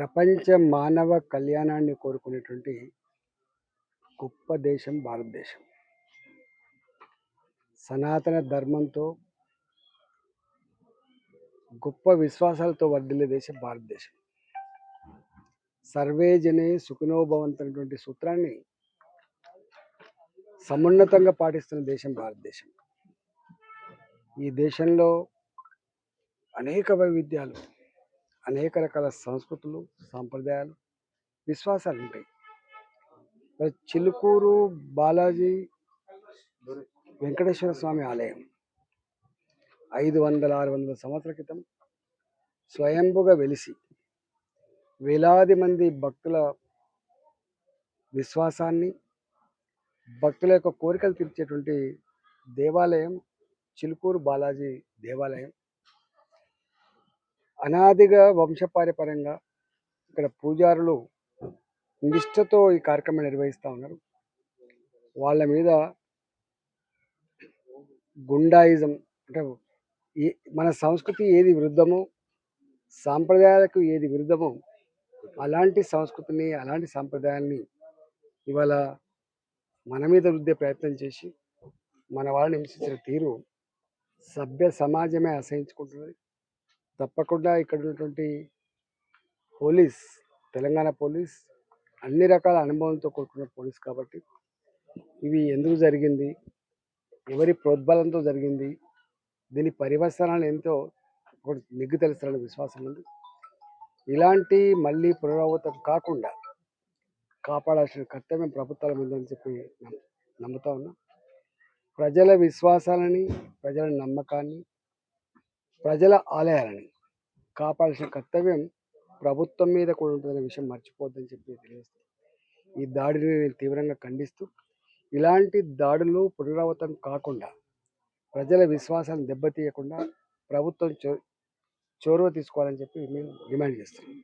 ప్రపంచ మానవ కళ్యాణాన్ని కోరుకునేటువంటి గొప్ప దేశం భారతదేశం. సనాతన ధర్మంతో గొప్ప విశ్వాసాలతో వర్ధిల్లే దేశం భారతదేశం. సర్వే జనే సుఖినోభవంతున్నటువంటి సూత్రాన్ని సమున్నతంగా పాటిస్తున్న దేశం భారతదేశం. ఈ దేశంలో అనేక వైవిధ్యాలు అనేక రకాల సంస్కృతులు సాంప్రదాయాలు విశ్వాసాలు ఉంటాయి. చిలుకూరు బాలాజీ వెంకటేశ్వర స్వామి ఆలయం ఐదు వందల ఆరు వందల సంవత్సరాల క్రితం స్వయంభుగా వెలిసి వేలాది మంది భక్తుల విశ్వాసాన్ని భక్తుల యొక్క కోరికలు తీర్చేటువంటి దేవాలయం చిలుకూరు బాలాజీ దేవాలయం. అనాదిగా వంశపారపరంగా ఇక్కడ పూజారులు నిష్టతో ఈ కార్యక్రమం నిర్వహిస్తూ ఉన్నారు. వాళ్ళ మీద గుండాయిజం అంటే మన సంస్కృతి ఏది విరుద్ధమో సాంప్రదాయాలకు ఏది విరుద్ధమో అలాంటి సంస్కృతిని అలాంటి సాంప్రదాయాల్ని ఇవాళ మన మీద రుద్దే ప్రయత్నం చేసి మన వాళ్ళని హింసించిన తీరు సభ్య సమాజమే అసహించుకుంటున్నది తప్పకుండా ఇక్కడ ఉన్నటువంటి పోలీస్ తెలంగాణ పోలీస్ అన్ని రకాల అనుభవంతో కూడుకున్న పోలీస్ కాబట్టి ఇవి ఎందుకు జరిగింది ఎవరి ప్రోద్బలంతో జరిగింది దీని పరివర్తనాలు ఎంతో ఒకటి నిగ్గు తెలుస్తారనే విశ్వాసం ఉంది. ఇలాంటి మళ్ళీ పునరావృతం కాకుండా కాపాడాల్సిన కర్తవ్యం ప్రభుత్వాల మీద అని చెప్పి నమ్- నమ్ముతా ఉన్నా. ప్రజల విశ్వాసాలని ప్రజల నమ్మకాన్ని ప్రజల ఆలయాలని కాపాడాల్సిన కర్తవ్యం ప్రభుత్వం మీద కూడా ఉంటుందనే విషయం మర్చిపోద్దని చెప్పి తెలియజేస్తాను ఈ దాడిని నేను తీవ్రంగా ఖండిస్తూ ఇలాంటి దాడులు పునరావృతం కాకుండా ప్రజల విశ్వాసాన్ని దెబ్బతీయకుండా ప్రభుత్వం చో చొరవ తీసుకోవాలని చెప్పి మేము డిమాండ్ చేస్తున్నాం.